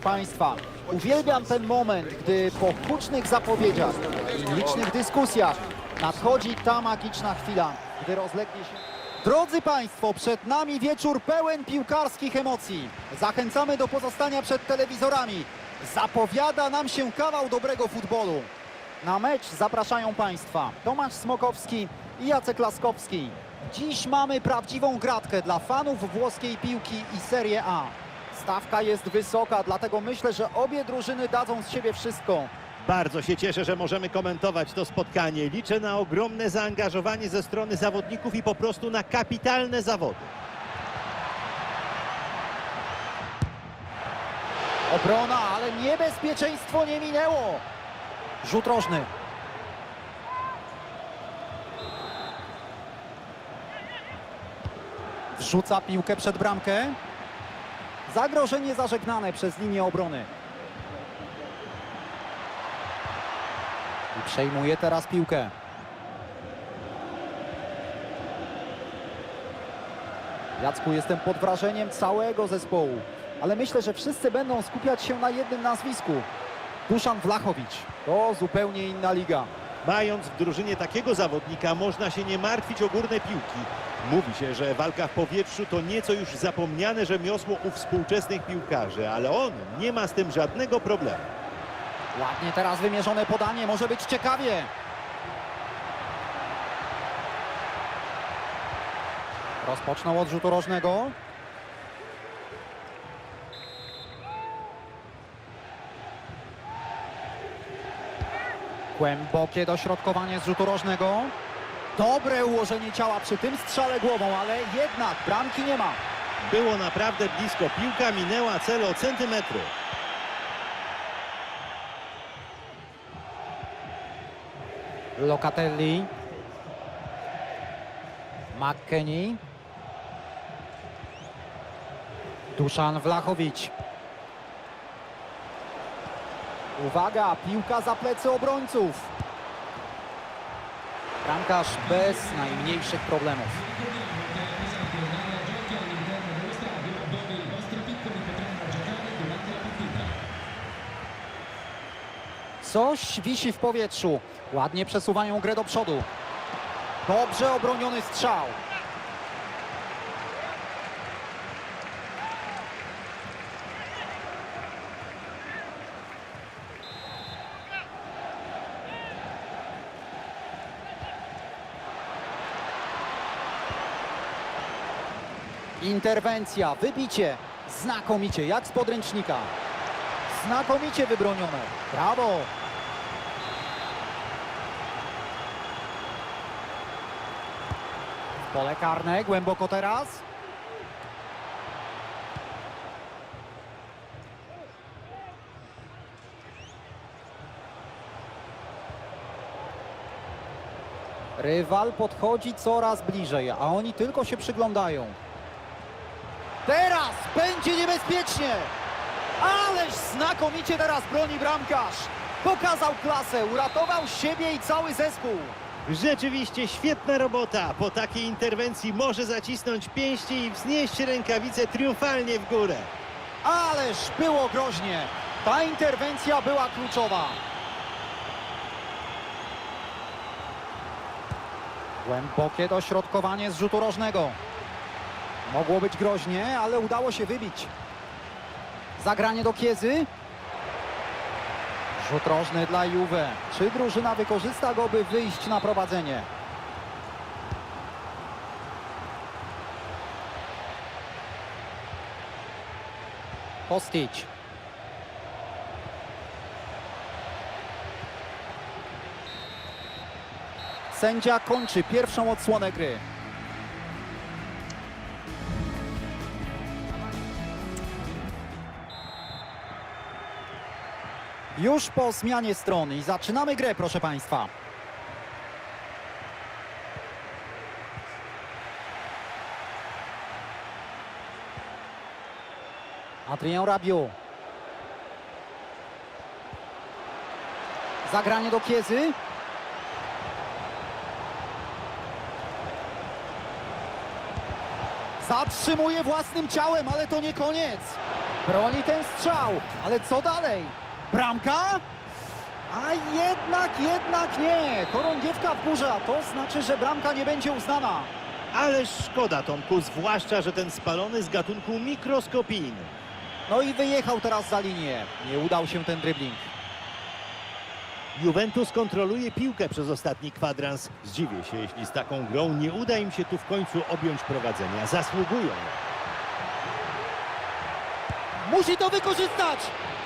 Państwa, uwielbiam ten moment, gdy po hucznych zapowiedziach i licznych dyskusjach nadchodzi ta magiczna chwila, gdy rozlegnie się... Drodzy Państwo, przed nami wieczór pełen piłkarskich emocji. Zachęcamy do pozostania przed telewizorami. Zapowiada nam się kawał dobrego futbolu. Na mecz zapraszają Państwa Tomasz Smokowski i Jacek Laskowski. Dziś mamy prawdziwą gratkę dla fanów włoskiej piłki i Serie A. Stawka jest wysoka, dlatego myślę, że obie drużyny dadzą z siebie wszystko. Bardzo się cieszę, że możemy komentować to spotkanie. Liczę na ogromne zaangażowanie ze strony zawodników i po prostu na kapitalne zawody. Obrona, ale niebezpieczeństwo nie minęło. Rzut rożny. Wrzuca piłkę przed bramkę. Zagrożenie zażegnane przez linię obrony. I przejmuje teraz piłkę. Jacku, jestem pod wrażeniem całego zespołu, ale myślę, że wszyscy będą skupiać się na jednym nazwisku. Duszan Wlachowicz. To zupełnie inna liga. Mając w drużynie takiego zawodnika, można się nie martwić o górne piłki. Mówi się, że walka w powietrzu to nieco już zapomniane rzemiosło u współczesnych piłkarzy, ale on nie ma z tym żadnego problemu. Ładnie teraz wymierzone podanie, może być ciekawie. Rozpoczną od rzutu rożnego. Głębokie dośrodkowanie z rzutu rożnego. Dobre ułożenie ciała przy tym strzale głową, ale jednak bramki nie ma. Było naprawdę blisko. Piłka minęła cel o centymetry. Locatelli. McKennie. Duszan Wlachowicz. Uwaga, piłka za plecy obrońców. Bramkarz bez najmniejszych problemów. Coś wisi w powietrzu. Ładnie przesuwają grę do przodu. Dobrze obroniony strzał. Interwencja, wybicie. Znakomicie, jak z podręcznika. Znakomicie wybronione. Brawo. Pole karne, głęboko teraz. Rywal podchodzi coraz bliżej, a oni tylko się przyglądają. Teraz będzie niebezpiecznie! Ależ znakomicie teraz broni bramkarz. Pokazał klasę, uratował siebie i cały zespół. Rzeczywiście świetna robota. Po takiej interwencji może zacisnąć pięści i wznieść rękawice triumfalnie w górę. Ależ było groźnie. Ta interwencja była kluczowa. Głębokie dośrodkowanie z rzutu rożnego. Mogło być groźnie, ale udało się wybić. Zagranie do Kiezy. Rzut rożny dla Juve. Czy drużyna wykorzysta go, by wyjść na prowadzenie? Kostić. Sędzia kończy pierwszą odsłonę gry. Już po zmianie strony i zaczynamy grę, proszę Państwa. Adrien Rabiot. Zagranie do Kiezy. Zatrzymuje własnym ciałem, ale to nie koniec. Broni ten strzał, ale co dalej? Bramka? A jednak, jednak nie. Chorągiewka w górze, a to znaczy, że bramka nie będzie uznana. Ale szkoda, Tomku, zwłaszcza, że ten spalony z gatunku mikroskopijny. No i wyjechał teraz za linię. Nie udał się ten dribbling. Juventus kontroluje piłkę przez ostatni kwadrans. Zdziwię się, jeśli z taką grą nie uda im się tu w końcu objąć prowadzenia. Zasługują. Musi to wykorzystać!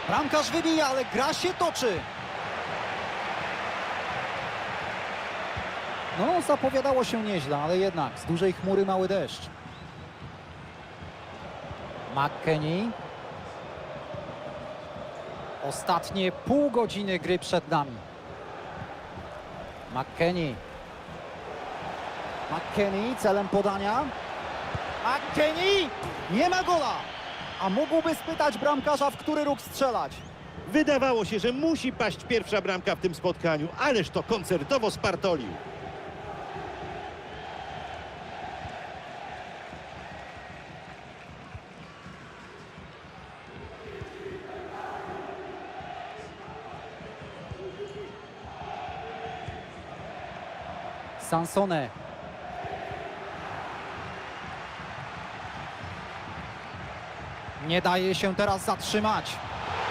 Bramkarz wybija, ale gra się toczy. No, zapowiadało się nieźle, ale jednak z dużej chmury mały deszcz. McKennie. Ostatnie pół godziny gry przed nami. McKennie. McKennie celem podania. McKennie! Nie ma gola! A mógłby spytać bramkarza, w który róg strzelać. Wydawało się, że musi paść pierwsza bramka w tym spotkaniu, ależ to koncertowo spartolił. Sansone. Nie daje się teraz zatrzymać.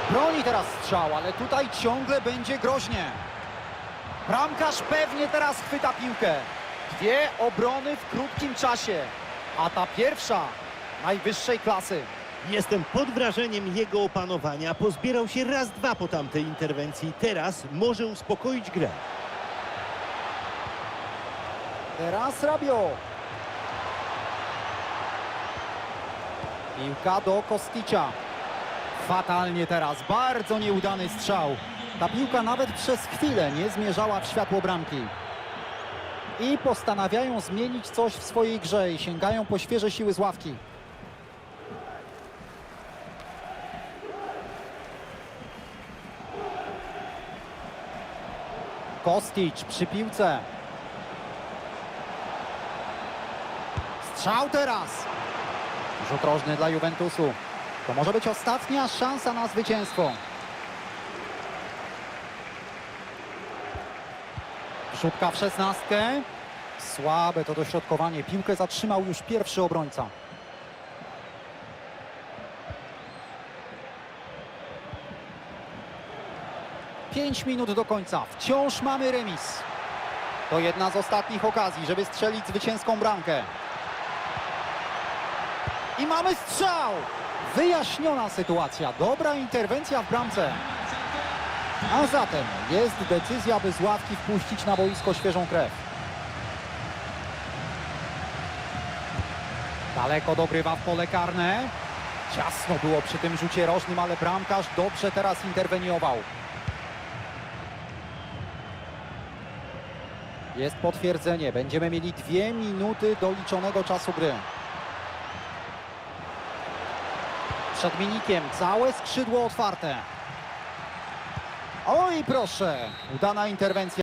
Broni teraz strzał, ale tutaj ciągle będzie groźnie. Bramkarz pewnie teraz chwyta piłkę. Dwie obrony w krótkim czasie. A ta pierwsza najwyższej klasy. Jestem pod wrażeniem jego opanowania. Pozbierał się raz, dwa po tamtej interwencji. Teraz może uspokoić grę. Teraz Rabio. Piłka do Kosticia. Fatalnie teraz, bardzo nieudany strzał. Ta piłka nawet przez chwilę nie zmierzała w światło bramki. I postanawiają zmienić coś w swojej grze i sięgają po świeże siły z ławki. Kostić przy piłce. Strzał teraz. Rzut rożny dla Juventusu. To może być ostatnia szansa na zwycięstwo. Rzutka w szesnastkę. Słabe to dośrodkowanie. Piłkę zatrzymał już pierwszy obrońca. Pięć minut do końca. Wciąż mamy remis. To jedna z ostatnich okazji, żeby strzelić zwycięską bramkę. I mamy strzał! Wyjaśniona sytuacja. Dobra interwencja w bramce. A zatem jest decyzja, by z ławki wpuścić na boisko świeżą krew. Daleko dogrywa w pole karne. Ciasno było przy tym rzucie rożnym, ale bramkarz dobrze teraz interweniował. Jest potwierdzenie. Będziemy mieli dwie minuty do liczonego czasu gry. Przed Minikiem całe skrzydło otwarte. Oj proszę, udana interwencja.